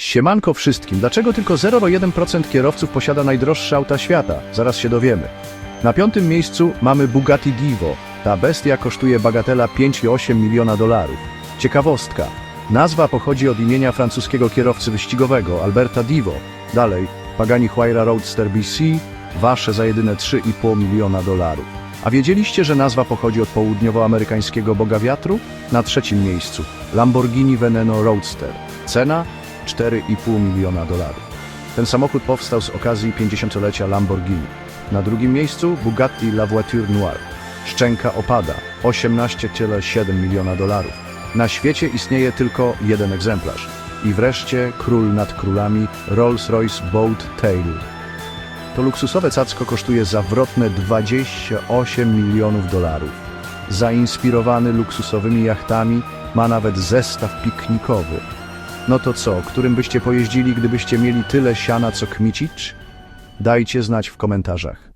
Siemanko wszystkim. Dlaczego tylko 0,1% kierowców posiada najdroższe auta świata? Zaraz się dowiemy. Na piątym miejscu mamy Bugatti Divo. Ta bestia kosztuje bagatela 5,8 miliona dolarów. Ciekawostka. Nazwa pochodzi od imienia francuskiego kierowcy wyścigowego Alberta Divo. Dalej Pagani Huayra Roadster BC, wasze za jedyne 3,5 miliona dolarów. A wiedzieliście, że nazwa pochodzi od południowoamerykańskiego boga wiatru? Na trzecim miejscu Lamborghini Veneno Roadster. Cena 4,5 miliona dolarów. Ten samochód powstał z okazji 50-lecia Lamborghini. Na drugim miejscu Bugatti La Voiture Noire. Szczęka opada 18,7 miliona dolarów. Na świecie istnieje tylko jeden egzemplarz. I wreszcie król nad królami Rolls-Royce Boat Tail. To luksusowe cacko kosztuje zawrotne 28 milionów dolarów. Zainspirowany luksusowymi jachtami ma nawet zestaw piknikowy. No to co, którym byście pojeździli, gdybyście mieli tyle siana co Kmicic? Dajcie znać w komentarzach.